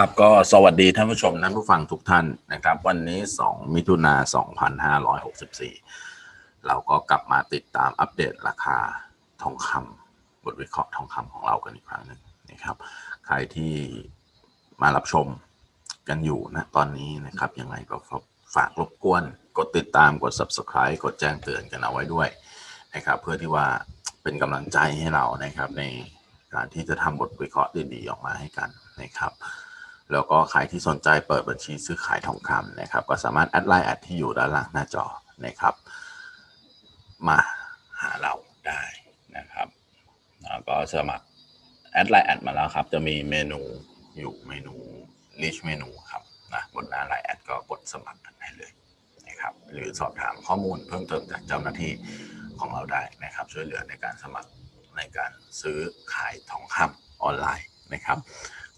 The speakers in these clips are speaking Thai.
ครับก็สวัสดีท่านผู้ชมท่านผู้ฟังทุกท่านนะครับ วันนี้ 2 มิถุนา2564 เราก็กลับมาติดตามอัปเดตราคาทองคำบทวิเคราะห์ทองคำของเรากันอีกครั้งหนึ่งนะครับ ใครที่มารับชมกันอยู่นะตอนนี้นะครับยังไงก็ฝากรบกวน กดติดตามกด subscribe กดแจ้งเตือนกันเอาไว้ด้วยนะครับ เพื่อที่ว่าเป็นกำลังใจให้เรานะครับในการที่จะทำบทวิเคราะห์ดีๆออกมาให้กันนะครับ แล้วก็ใครที่สนใจเปิดบัญชีซื้อขายทองคำนะครับ ก็สามารถแอดไลน์แอดที่อยู่ด้านล่างหน้าจอนะครับ มาหาเราได้นะครับแล้วก็สมัครแอดไลน์แอดมาแล้วครับ จะมีเมนูอยู่เมนู reach เมนูครับนะบนหน้าไลน์แอดก็กดสมัครกันได้เลยนะครับ หรือสอบถามข้อมูลเพิ่มเติมจากเจ้าหน้าที่ของเราได้นะครับ ช่วยเหลือในการสมัครในการซื้อขายทองคำออนไลน์นะครับ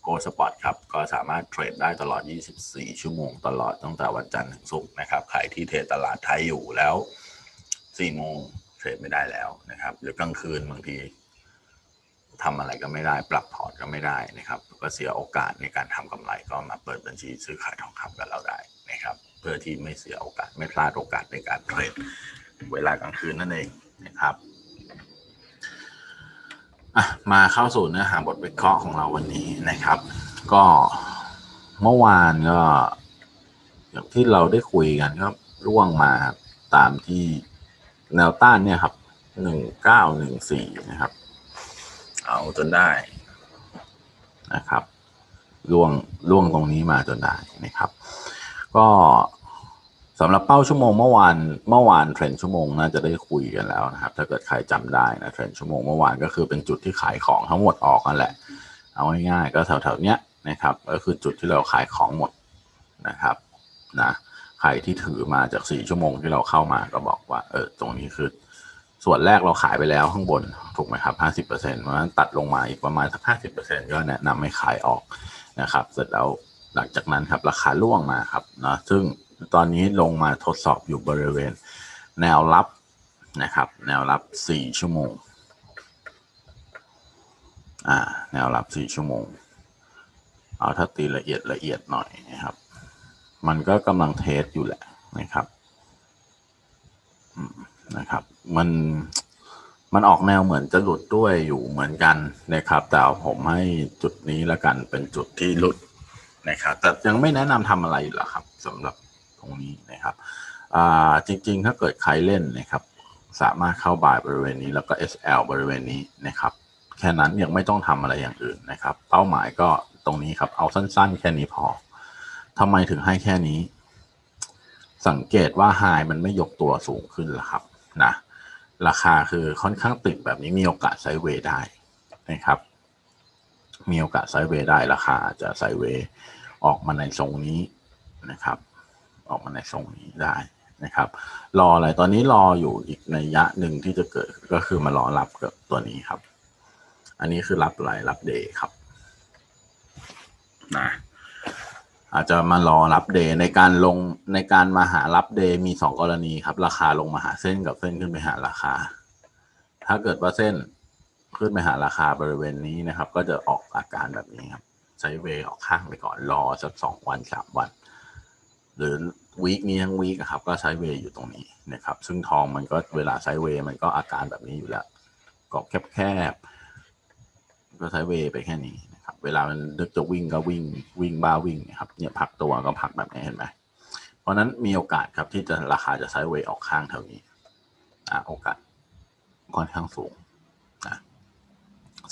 โกสปอร์ตครับ ก็สามารถเทรดได้ตลอด 24 ชั่วโมงตลอดตั้งแต่วันจันทร์ถึงศุกร์นะครับ ใครที่เทรดตลาดไทยอยู่แล้ว 4 โมงเทรดไม่ได้แล้วนะครับ หรือกลางคืนบางทีทำอะไรก็ไม่ได้ ปรับพอร์ตก็ไม่ได้นะครับ ก็เสียโอกาสในการทำกำไรก็มาเปิดบัญชีซื้อขายทองคำกับเราได้นะครับ เพื่อที่ไม่เสียโอกาสไม่พลาดโอกาสในการเทรดเวลากลางคืนนั่นเองนะครับ อะมาเข้าสู่เนื้อหาบทวิเคราะห์ของเราวันนี้นะครับ ก็เมื่อวานก็อย่างที่เราได้คุยกันก็ร่วงมาตามที่แนวต้านเนี่ยครับหนึ่งเก้าหนึ่งสี่นะครับ เอาจนได้นะครับร่วงร่วงตรงนี้มาจนได้นะครับ ก็ สำหรับเป้าชั่วโมงเมื่อวานเมื่อวานเทรนชั่วโมงน่าจะได้คุยกันแล้วนะครับ ถ้าเกิดใครจำได้นะเทรนชั่วโมงเมื่อวานก็คือเป็นจุดที่ขายของทั้งหมดออกกันแหละ เอาง่ายๆก็แถวๆเนี้ยนะครับก็คือจุดที่เราขายของหมดนะครับนะใครที่ถือมาจากสี่ชั่วโมงที่เราเข้ามาก็บอกว่าเออตรงนี้คือส่วนแรกเราขายไปแล้วข้างบนถูกไหมครับห้าสิบเปอร์เซ็นต์เพราะฉะนั้นตัดลงมาอีกประมาณสักห้าสิบเปอร์เซ็นต์ก็แนะนำให้ขายออกนะครับ เสร็จแล้วหลังจากนั้นครับราคาล่วงมาครับนะซึ่ง ตอนนี้ลงมาทดสอบอยู่บริเวณแนวรับนะครับ แนวรับสี่ชั่วโมง อ่า แนวรับสี่ชั่วโมง เอาถ้าตีละเอียดละเอียดหน่อยนะครับ มันก็กำลังเทสอยู่แหละนะครับนะครับ มัน มันออกแนวเหมือนจะหลุดด้วยอยู่เหมือนกันนะครับ แต่ผมให้จุดนี้ละกันเป็นจุดที่หลุดนะครับ แต่ยังไม่แนะนำทำอะไรหรอกครับสำหรับ ตรงนี้นะครับจริงๆ ถ้าเกิดใครเล่นนะครับสามารถเข้าบ่ายบริเวณนี้แล้วก็ SL บริเวณนี้นะครับแค่นั้นยังไม่ต้องทำอะไรอย่างอื่นนะครับ เป้าหมายก็ตรงนี้ครับเอาสั้นๆ แค่นี้พอทำไมถึงให้แค่นี้ สังเกตว่าไฮมันไม่ยกตัวสูงขึ้นละครับนะราคาคือค่อนข้างติดแบบนี้มีโอกาสไซด์เวย์ได้นะครับ มีโอกาสไซด์เวย์ได้ราคาจจะไซด์เวย์ออกมาในทรงนี้นะครับ ออกมาในทรงนี้ได้นะครับ รออะไรตอนนี้รออยู่อีกในยยะหนึ่งที่จะเกิดก็คือมารอรับกับตัวนี้ครับ อันนี้คือรับอะไรรับเดย์ครับนะอาจจะมารอรับเดย์ในการลงในการมาหารับเดย์มีสองกรณีครับ ราคาลงมาหาเส้นกับเส้นขึ้นไปหาราคา ถ้าเกิดว่าเส้นขึ้นไปหาราคาบริเวณนี้นะครับ ก็จะออกอาการแบบนี้ครับไซด์เวย์ออกข้างไปก่อนรอสักสองวันสามวัน หรือ วีคนี้ทั้งวีคอะครับก็ไซด์เวย์อยู่ตรงนี้นะครับ ซึ่งทองมันก็เวลาไซด์เวย์มันก็อาการแบบนี้อยู่แล้วกรอบแคบๆก็ไซด์เวย์ไปแค่นี้นะครับ เวลามันนึกจะวิ่งก็วิ่งวิ่งบ้าวิ่งนะครับเนี่ยพักตัวก็พักแบบนี้เห็นไหมเพราะนั้นมีโอกาสครับที่จะราคาจะไซด์เวย์ออกข้างแถวนี้อ่าโอกาสค่อนข้างสูงนะ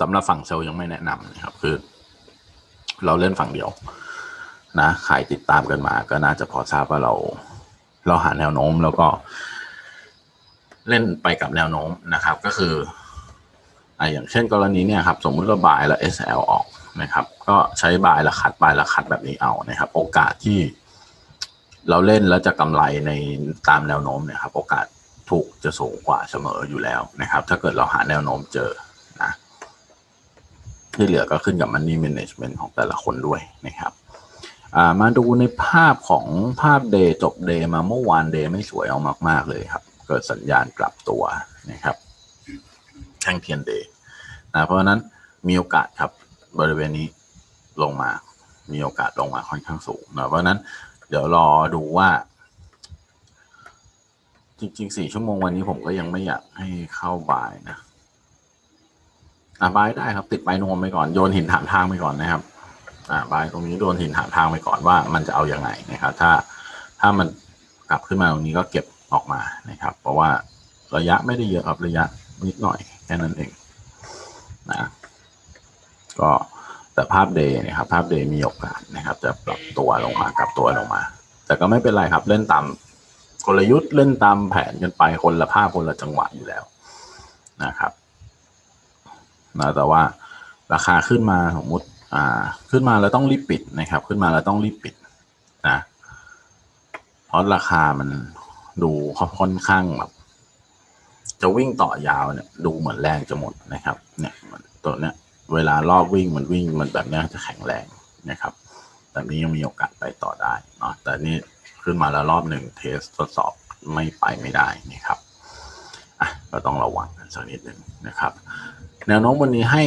สำหรับฝั่งเซลล์ยังไม่แนะนำนะครับคือ เราเล่นฝั่งเดียว นะใครติดตามกันมา ก็น่าจะพอทราบว่าเรา เราหาแนวโน้มแล้วก็ เล่นไปกับแนวโน้มนะครับ ก็คืออ่าอย่างเช่นกรณีเนี่ยครับ สมมุติเราบายแล้ว SL ออกนะครับ ก็ใช้บายละคัดบายละคัดแบบนี้เอานะครับ โอกาสที่เราเล่นแล้วจะกำไรในตามแนวโน้มเนี่ยครับ โอกาสถูกจะสูงกว่าเสมออยู่แล้วนะครับ ถ้าเกิดเราหาแนวโน้มเจอนะที่เหลือก็ขึ้นกับ Money Management ของแต่ละคนด้วยนะครับ มาดูในภาพของภาพเดย์จบเดย์มาเมื่อวานเดย์ไม่สวยเอามาก ๆ เลยครับ เกิดสัญญาณกลับตัวนะครับแท่งเทียนเดย์นะเพราะฉะนั้นมีโอกาสครับบริเวณนี้ลงมา มีโอกาสลงมาค่อนข้างสูงนะเพราะนั้นเดี๋ยวรอดูว่า จริงๆสี่ชั่วโมงวันนี้ผมก็ยังไม่อยากให้เข้าบ่ายนะอะบายได้ครับ ติดไปนวมไปก่อนโยนหินถามทางไปก่อนนะครับ อ่าบายตรงนี้โดนหินถาทางไปก่อนว่ามันจะเอาอยัางไงนะครับ ถ้าถ้ามันกลับขึ้นมาตรงนี้ก็เก็บออกมานะครับ เพราะว่าระยะไม่ได้เยอะครับระยะนิดหน่อยแค่นั้นเองนะก็แต่ภาพเดย์นะครับภาพเดย์มีโอกาสนะครับ จะปรับตัวลงมากลับตัวลงมา แต่ก็ไม่เป็นไรครับเล่นตามกลยุทธ์เล่นตามแผนกันไปคนละภาพคนละจังหวะอยู่แล้วนะครับนะแต่ว่าราคาขึ้นมาสมมติ อ่าขึ้นมาแล้วต้องรีบปิดนะครับ ขึ้นมาแล้วต้องรีบปิดนะเพราะราคามันดูค่อนข้างแบบจะวิ่งต่อยาวเนี่ย ดูเหมือนแรงจะหมดนะครับ เนี่ยตัวเนี้ยเวลารอบวิ่งมันวิ่งมันแบบนี้จะแข็งแรงนะครับแบบนี้ยังมีโอกาสไปต่อได้เนาะแต่นี่ขึ้นมาแล้วรอบหนึ่งเทสทดสอบไม่ไปไม่ได้นะครับอะก็ต้องระวังกันสักนิดหนึ่งนะครับ แนวโน้มวันนี้ให้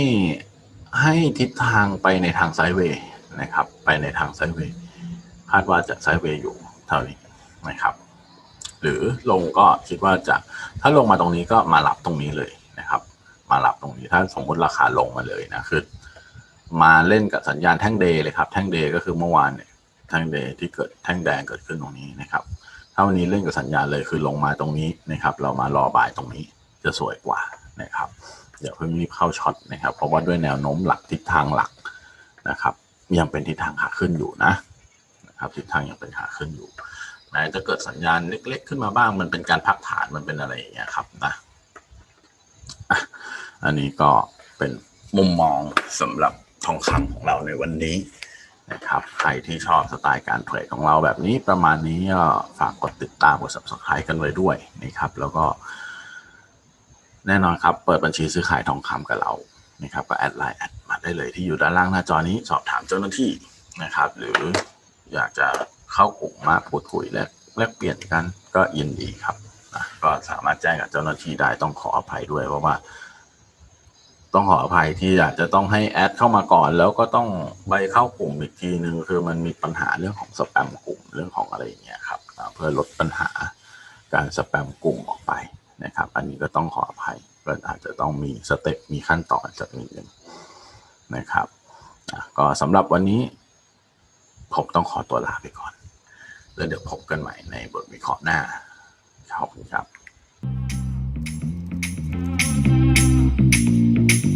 ให้ทิศทางไปในทางไซด์เวย์นะครับ ไปในทางไซด์เวย์คาดว่าจะไซด์เวย์อยู่เท่านี้นะครับ หรือลงก็คิดว่าจะถ้าลงมาตรงนี้ก็มารับตรงนี้เลยนะครับ มารับตรงนี้ถ้าสมมติราคาลงมาเลยนะคือมาเล่นกับสัญญาณแท่งเดย์เลยครับ แท่งเดย์ก็คือเมื่อวานเนี่ยแท่งเดย์ที่เกิดแท่งแดงเกิดขึ้นตรงนี้นะครับถ้าวันนี้เล่นกับสัญญาณเลยคือลงมาตรงนี้นะครับ เรามารอบ่ายตรงนี้จะสวยกว่านะครับ อย่าเพิ่งรีบเข้าช็อตนะครับ เพราะว่าด้วยแนวโน้มหลักทิศทางหลักนะครับ ยังเป็นทิศทางขาขึ้นอยู่นะนะครับทิศทางยังเป็นขาขึ้นอยู่แม้จะเกิดสัญญาณเล็ก ๆ ขึ้นมาบ้าง มันเป็นการพักฐานมันเป็นอะไรอย่างเงี้ยครับนะอันนี้ก็เป็นมุมมองสำหรับทองคำของเราในวันนี้นะครับใครที่ชอบสไตล์การเทรดของเราแบบนี้ประมาณนี้ก็ฝากกดติดตามกด subscribe กันไว้ด้วยนะครับ แล้วก็ แน่นอนครับ เปิดบัญชีซื้อขายทองคำกับเรานะครับก็แอดไลน์แอดมาได้เลยที่อยู่ด้านล่างหน้าจอนี้สอบถามเจ้าหน้าที่นะครับ หรืออยากจะเข้ากลุ่มมาพูดคุยและแลกเปลี่ยนกันก็ยินดีครับนะก็สามารถแจ้งกับเจ้าหน้าที่ได้ต้องขออภัยด้วยเพราะว่า ต้องขออภัยที่อาจจะต้องให้แอดเข้ามาก่อน แล้วก็ต้องไปเข้ากลุ่มอีกทีหนึ่งคือมันมีปัญหาเรื่องของสแปมกลุ่มเรื่องของอะไรอย่างเงี้ยครับเพื่อลดปัญหาการสแปมกลุ่มออกไป นะครับ อันนี้ก็ต้องขออภัยก็อาจจะต้องมีสเต็ปมีขั้นตอนจากนี้นึงนะครับก็สำหรับวันนี้ ผมต้องขอตัวลาไปก่อน แล้วเดี๋ยวพบกันใหม่ในบทวิเคราะห์หน้าขอบคุณครับ thank you